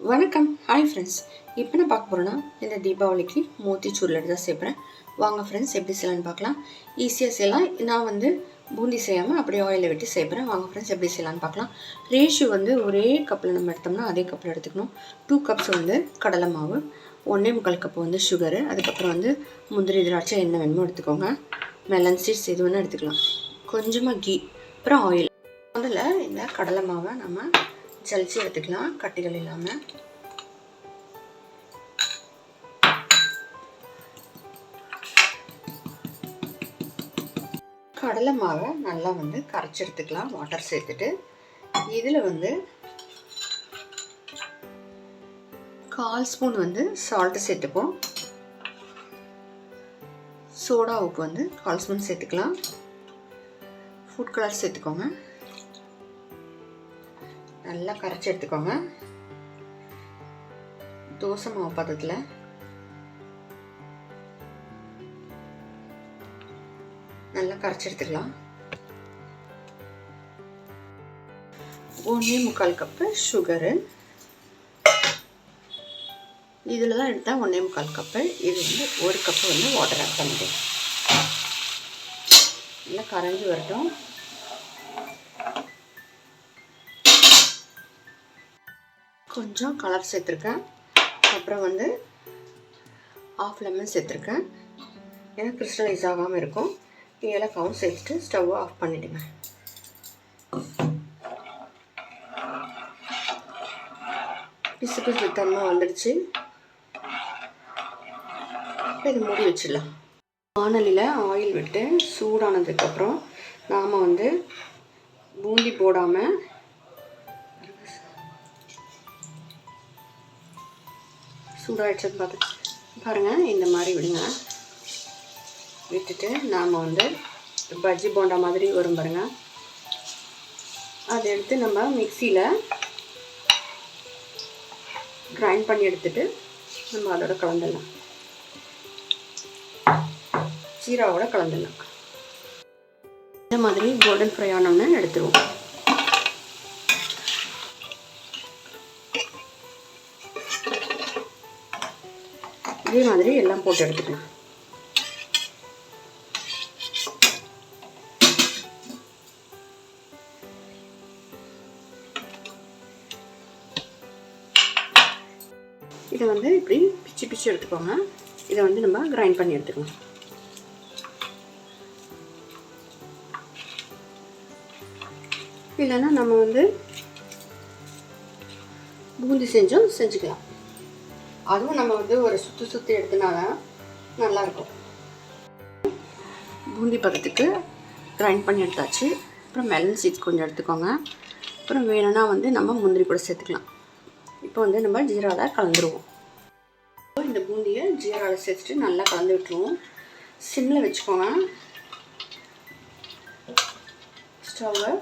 வணக்கம். Hi friends இப்போ நான் பார்க்க போகிறேன்னா இந்த தீபாவளிக்கு மோத்திச்சூர் லட்டு தான் சேர்ப்பேன் வாங்க ஃப்ரெண்ட்ஸ் எப்படி செய்யலான்னு பார்க்கலாம். ஈஸியாக செய்யலாம். நான் வந்து பூந்தி செய்யாமல் அப்படியே ஆயிலில் வெட்டி சேர்ப்பேன் வாங்க ஃப்ரெண்ட்ஸ் எப்படி செய்யலாம்னு பார்க்கலாம். ரேஷியோ வந்து ஒரே கப்பில் நம்ம எடுத்தோம்னா அதே கப்பில் எடுத்துக்கணும். டூ கப்ஸ் வந்து கடலை மாவு ஒன்றே முக்கால் கப்பு வந்து சுகரு அதுக்கப்புறம் வந்து முந்திரி திராட்சை என்ன வேணுமோ எடுத்துக்கோங்க. மெலன் சீட்ஸ் எது வேணால் எடுத்துக்கலாம். கொஞ்சமாக கீ அப்புறம் ஆயில் முதல்ல இந்த கடலை மாவை நம்ம ஜலிச்சு எடுத்துக்கலாம். கட்டிகள் இல்லாமல் கடலை மாவை நல்லா வந்து கரைச்சி எடுத்துக்கலாம். வாட்டர் சேர்த்துட்டு. இதில் வந்து கால் ஸ்பூன் வந்து சால்ட்டு சேர்த்துப்போம். சோடா உப்பு வந்து கால் ஸ்பூன் சேர்த்துக்கலாம். ஃபுட் கலர் சேர்த்துக்கோங்க. நல்லா கரைச்சி எடுத்துக்கோங்க. தோசை மாவு பதத்தில் நல்லா கரைச்சி எடுத்துக்கலாம். ஒன்றே முக்கால் கப்பு சுகரு இதில் தான் எடுத்தால் ஒன்றே முக்கால் கப்பு இது வந்து ஒரு கப்பு வந்து வாட்டர் ஆட் பண்ணிட்டேன் நல்லா கரைஞ்சி வரட்டும். கொஞ்சம் கலர் சேர்த்துருக்கேன். அப்புறம் வந்து ஆஃப் லெமன் சேர்த்துருக்கேன். ஏன்னா கிறிஸ்டலைஸ் ஆகாமல் இருக்கும். ஏலக்காவும் சேர்த்துட்டு ஸ்டவ்வை ஆஃப் பண்ணிவிடுங்க பிசு பிசு தன்மை வந்துடுச்சு. இது மூடி வச்சிடலாம். வானலியில் ஆயில் விட்டு சூடானதுக்கப்புறம் நாம் வந்து பூந்தி போடாமல் சூடாகிடுச்சுன்னு பார்த்து பாருங்கள் இந்த மாதிரி விடுங்க. விட்டுட்டு நாம் வந்து பஜ்ஜி போண்டா மாதிரி வரும் பாருங்கள் அதை எடுத்து நம்ம மிக்சியில் கிரைண்ட் பண்ணி எடுத்துட்டு நம்ம அதோட கலந்துடலாம். சீராவோட கலந்துடலாம். இந்த மாதிரி கோல்டன் ஃப்ரை ஆனோன்னு எடுத்துருவோம். அதே மாதிரி எல்லாம் போட்டு எடுத்துக்கலாம் இதை வந்து இப்படி பிச்சு பிச்சு எடுத்துக்கோங்க. இதை வந்து நம்ம கிரைண்ட் பண்ணி எடுத்துக்கலாம் இல்லைன்னா நம்ம வந்து பூந்தி செஞ்சும் செஞ்சுக்கலாம். அதுவும் நம்ம வந்து ஒரு சுற்றி சுற்றி எடுத்தனால நல்லாயிருக்கும். பூந்தி பதத்துக்கு கிரைண்ட் பண்ணி எடுத்தாச்சு. அப்புறம் மெலன் சீட்ஸ் கொஞ்சம் எடுத்துக்கோங்க. அப்புறம் வேணும்னா வந்து நம்ம முந்திரி கூட சேர்த்துக்கலாம். இப்போ வந்து நம்ம ஜீராவில் கலந்துருவோம். இந்த பூந்தியை ஜீராவில் சேர்த்துட்டு நல்லா கலந்து விட்டுருவோம். சிம்மில் வச்சுக்கோங்க. ஸ்டவ்வை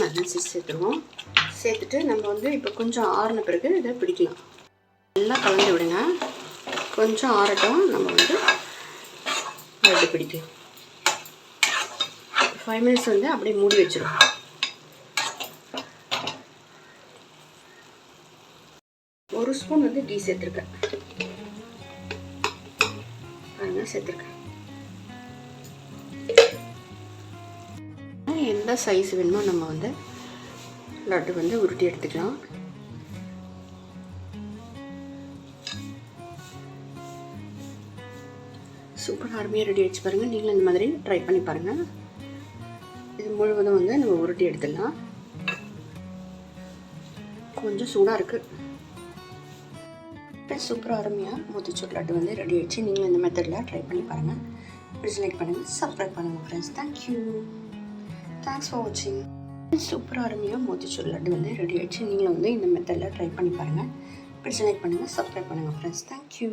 நல்லா சேர்த்துருவோம் சேர்த்துட்டு நம்ம வந்து இப்போ கொஞ்சம் ஆறின பிறகு இதை பிடிக்கலாம். நல்லா கலந்து விடுங்க. கொஞ்சம் ஆறட்டும். நம்ம வந்து லட்டு பிடிக்கும் ஃபைவ் மினிட்ஸ் வந்து அப்படியே மூடி வச்சிடும் ஒரு ஸ்பூன் வந்து டீ சேர்த்துருக்கேன். பாருங்க சேர்த்துருக்கேன். எந்த சைஸ் வேணுமோ நம்ம வந்து லட்டு வந்து உருட்டி எடுத்துக்கலாம். சூப்பர் அருமையாக ரெடி ஆகிடுச்சு பாருங்கள் நீங்களும் இந்த மாதிரி ட்ரை பண்ணி பாருங்கள் இது முழுவதும் வந்து நம்ம உருட்டி எடுத்துடலாம். கொஞ்சம் சூடாக இருக்குது சூப்பராக அருமையாக மூத்திச்சூர் லட்டு வந்து ரெடி ஆகிடுச்சு நீங்களும் இந்த மெத்தடில் ட்ரை பண்ணி பாருங்கள் பிடிச்சி லைக் பண்ணுங்கள் சப்ஸ்கிரைப் பண்ணுங்கள் ஃப்ரெண்ட்ஸ் தேங்க்யூ தேங்க்ஸ் ஃபார் வாட்சிங் சூப்பராக அருமையாக மோத்திச்சூர் லட்டு வந்து ரெடி ஆகிடுச்சு நீங்களும் வந்து இந்த மெத்தடில் ட்ரை பண்ணி பாருங்கள் பிடிச்ச லைக் பண்ணுங்கள் சப்ஸ்கிரைப் பண்ணுங்கள் ஃப்ரெண்ட்ஸ் தேங்க்யூ